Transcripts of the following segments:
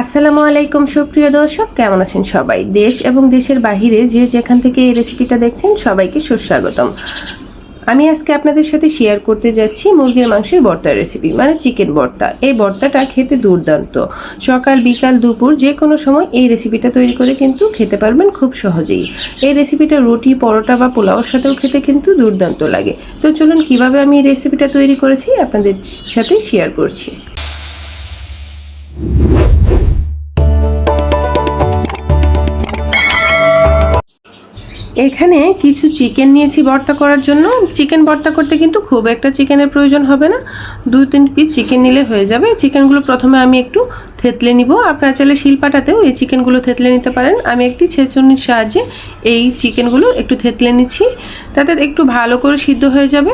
আসসালামু আলাইকুম, সুপ্রিয় দর্শক। কেমন আছেন সবাই? দেশ এবং দেশের বাহিরে যে যেখান থেকে এই রেসিপিটা দেখছেন, সবাইকে সুস্বাগতম। আমি আজকে আপনাদের সাথে শেয়ার করতে যাচ্ছি মুরগির মাংসের ভর্তার রেসিপি মানে চিকেন ভর্তা এই ভর্তাটা খেতে দুর্দান্ত। সকাল, বিকাল, দুপুর যে কোনো সময় এই রেসিপিটা তৈরি করে কিন্তু খেতে পারবেন খুব সহজেই। এই রেসিপিটা রুটি, পরোটা বা পোলাওর সাথেও খেতে কিন্তু দুর্দান্ত লাগে। তো চলুন কীভাবে আমি এই রেসিপিটা তৈরি করেছি, আপনাদের সাথে শেয়ার করছি। এখানে কিছু চিকেন নিয়েছি ভর্তা করার জন্য। চিকেন ভর্তা করতে কিন্তু খুব একটা চিকেনের প্রয়োজন হবে না। দু তিন পিস চিকেন নিলে হয়ে যাবে। চিকেনগুলো প্রথমে আমি একটু থেতলে নিব। আপনারা চাইলে শিলপাটাতেও এই চিকেনগুলো থেতলে নিতে পারেন। আমি একটি ছেঁচুনির সাহায্যে এই চিকেনগুলো একটু থেতলে নিচ্ছি। তাতে একটু ভালো করে সিদ্ধ হয়ে যাবে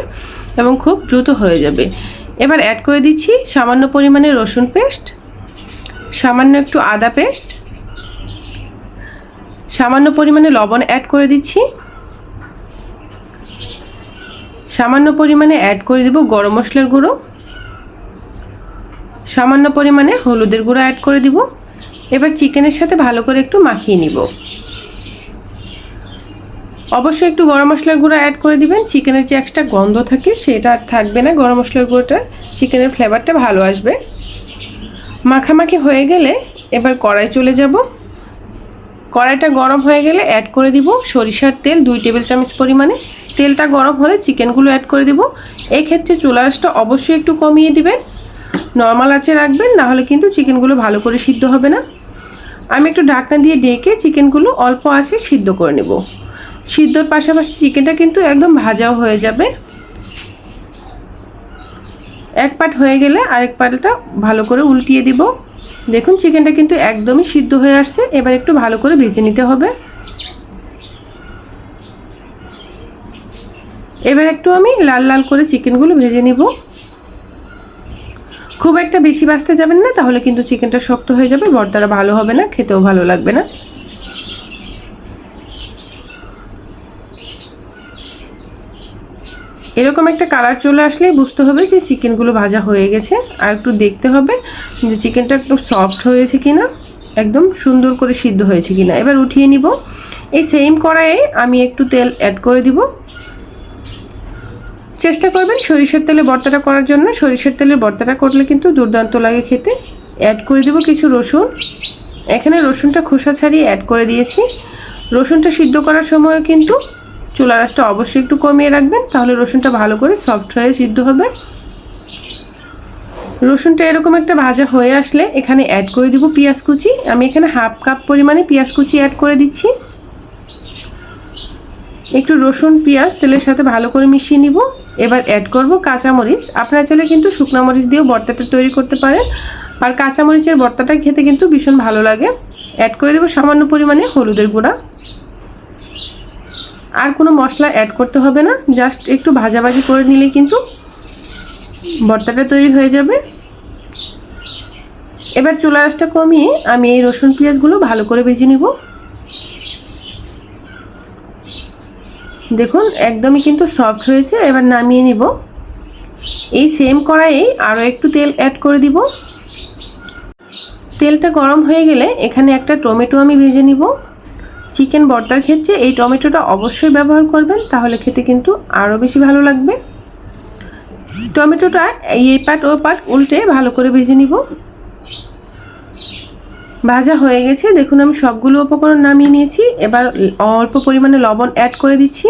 এবং খুব দ্রুত হয়ে যাবে। এবার অ্যাড করে দিচ্ছি সামান্য পরিমাণে রসুন পেস্ট সামান্য একটু আদা পেস্ট সামান্য পরিমাণে লবণ অ্যাড করে দিচ্ছি। সামান্য পরিমাণে অ্যাড করে দেব গরম মশলার গুঁড়ো। সামান্য পরিমাণে হলুদের গুঁড়ো অ্যাড করে দিব। এবার চিকেনের সাথে ভালো করে একটু মাখিয়ে নিব। অবশ্যই একটু গরম মশলার গুঁড়ো অ্যাড করে দিবেন। চিকেনের যে একটা গন্ধ থাকে সেটা আর থাকবে না। গরম মশলার গুঁড়োটা, চিকেনের ফ্লেভারটা ভালো আসবে। মাখামাখি হয়ে গেলে এবার কড়াই চলে যাব। কড়াইটা গরম হয়ে গেলে অ্যাড করে দিব সরিষার তেল দুই টেবিল চামচ পরিমাণে। তেলটা গরম হলে চিকেনগুলো অ্যাড করে দিব। এই ক্ষেত্রে চুলা আঁচটা অবশ্যই একটু কমিয়ে দিবেন। নর্মাল আঁচে রাখবেন, না হলে কিন্তু চিকেনগুলো ভালো করে সিদ্ধ হবে না। আমি একটু ঢাকনা দিয়ে ডেকে চিকেনগুলো অল্প আঁচে সিদ্ধ করে নেব। সিদ্ধর পাশাপাশি চিকেনটা কিন্তু একদম ভাজাও হয়ে যাবে। এক পাট হয়ে গেলে আরেক পাটটা ভালো করে উল্টিয়ে দিব। দেখুন, চিকেনটা কিন্তু একদমই সিদ্ধ হয়ে আসছে। এবার একটু ভালো করে ভেজে নিতে হবে। এবার একটু আমি লাল লাল করে চিকেনগুলো ভেজে নিব। খুব একটা বেশি বাঁচতে যাবেন না, তাহলে কিন্তু চিকেনটা শক্ত হয়ে যাবে বর্তারা ভালো হবে না, খেতেও ভালো লাগবে না। এরকম একটা কালার চলে আসলেই বুঝতে হবে যে চিকেনগুলো ভাজা হয়ে গেছে। আর একটু দেখতে হবে যে চিকেনটা একটু সফট হয়েছে কিনা, একদম সুন্দর করে সিদ্ধ হয়েছে কিনা। এবার উঠিয়ে নিব। এই সেম কড়াইয়ে আমি একটু তেল অ্যাড করে দিব। চেষ্টা করবেন সরিষার তেলে বর্তাটা করার জন্য। সরিষার তেলের বর্তাটা করলে কিন্তু দুর্দান্ত লাগে খেতে। অ্যাড করে দেব কিছু রসুন। এখানে রসুনটা খোসা ছাড়িয়ে অ্যাড করে দিয়েছি। রসুনটা সিদ্ধ করার সময় কিন্তু চুলা রাসটা অবশ্যই একটু কমিয়ে রাখবেন, তাহলে রসুনটা ভালো করে সফট হয়ে সিদ্ধ হবে। রসুনটা এরকম একটা ভাজা হয়ে আসলে এখানে অ্যাড করে দিব পেঁয়াজ কুচি। আমি এখানে হাফ কাপ পরিমাণে পেঁয়াজ কুচি অ্যাড করে দিচ্ছি। একটু রসুন, পেঁয়াজ, তেলের সাথে ভালো করে মিশিয়ে নিব। এবার অ্যাড করব কাঁচামরিচ। আপনারা চাইলে কিন্তু শুকনা মরিচ দিয়েও ভর্তাটা তৈরি করতে পারেন। আর কাঁচামরিচের ভর্তাটা খেতে কিন্তু ভীষণ ভালো লাগে। অ্যাড করে দেবো সামান্য পরিমাণে হলুদের গুঁড়া। আর কোনো মশলা অ্যাড করতে হবে না জাস্ট একটু ভাজাভাজি করে নিলে কিন্তু ভর্তাটা তৈরি হয়ে যাবে। এবার চুলা রাসটা কমিয়ে আমি এই রসুন পেঁয়াজগুলো ভালো করে ভেজে নিব। দেখুন, একদমই কিন্তু সফট হয়েছে, এবার নামিয়ে নিব। এই সেম কড়াইয়ে আরও একটু তেল অ্যাড করে দিব। তেলটা গরম হয়ে গেলে এখানে একটা টমেটো আমি ভেজে নিব। চিকেন বর্তার ক্ষেত্রে এই টমেটোটা অবশ্যই ব্যবহার করবেন, তাহলে খেতে কিন্তু আরও বেশি ভালো লাগবে। টমেটোটা এই পাট ও পাট উল্টে ভালো করে ভেজে নিব। ভাজা হয়ে গেছে, দেখুন আমি সবগুলো উপকরণ নামিয়ে নিয়েছি। এবার অল্প পরিমাণে লবণ অ্যাড করে দিচ্ছি।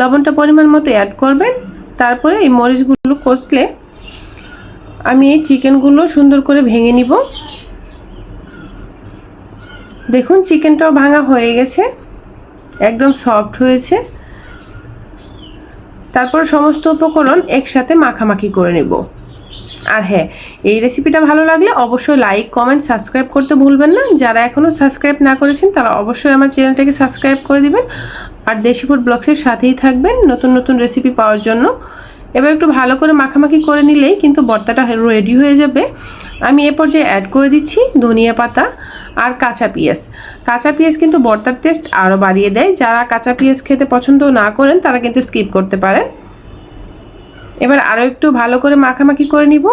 লবণটা পরিমাণ মতো অ্যাড করবেন, তারপরে এই মরিচগুলো কষলে আমি এই চিকেনগুলো সুন্দর করে ভেঙে নিব। দেখুন, চিকেনটাও ভাঙা হয়ে গেছে। একদম সফট হয়েছে। তারপর সমস্ত উপকরণ একসাথে মাখামাখি করে নেব। আর হ্যাঁ এই রেসিপিটা ভালো লাগলে অবশ্যই লাইক কমেন্ট সাবস্ক্রাইব করতে ভুলবেন না। যারা এখনও সাবস্ক্রাইব না করেছেন, তারা অবশ্যই আমার চ্যানেলটাকে সাবস্ক্রাইব করে দিবেন। আর দেশি ফুড ব্লগসের সাথেই থাকবেন নতুন নতুন রেসিপি পাওয়ার জন্য। এবার একটু ভালো করে মাখামাখি করে নিলেই কিন্তু ভর্তাটা রেডি হয়ে যাবে। আমি এ পর্যায়ে অ্যাড করে দিচ্ছি ধনিয়া পাতা আর কাঁচা পেঁয়াজ। কাঁচা পেঁয়াজ কিন্তু ভর্তার টেস্ট আরও বাড়িয়ে দেয়। যারা কাঁচা পেঁয়াজ খেতে পছন্দ না করেন, তারা কিন্তু স্কিপ করতে পারেন। এবার আরও একটু ভালো করে মাখামাখি করে নিব।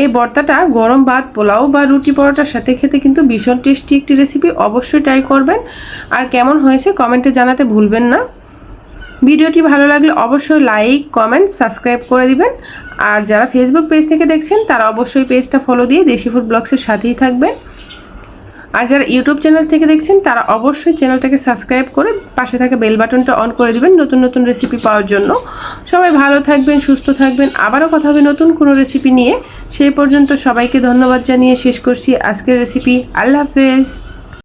এই ভর্তাটা গরম ভাত, পোলাও বা রুটি পরোটার সাথে খেতে কিন্তু ভীষণ টেস্টি একটি রেসিপি অবশ্যই ট্রাই করবেন। আর কেমন হয়েছে কমেন্টে জানাতে ভুলবেন না। ভিডিওটি ভালো লাগলে অবশ্যই লাইক কমেন্ট সাবস্ক্রাইব করে দিবেন। আর যারা ফেসবুক পেজ থেকে দেখছেন, তারা অবশ্যই পেজটা ফলো দিয়ে দেশি ফুড ব্লগসের সাথেই থাকবেন। আর যারা ইউটিউব চ্যানেল থেকে দেখছেন, তারা অবশ্যই চ্যানেলটাকে সাবস্ক্রাইব করে পাশে থাকা বেল বাটনটা অন করে দিবেন নতুন নতুন রেসিপি পাওয়ার জন্য। সবাই ভালো থাকবেন, সুস্থ থাকবেন। আবারও কথা হবে নতুন কোনো রেসিপি নিয়ে। সেই পর্যন্ত সবাইকে ধন্যবাদ জানিয়ে শেষ করছি আজকের রেসিপি আল্লাহ হাফেজ।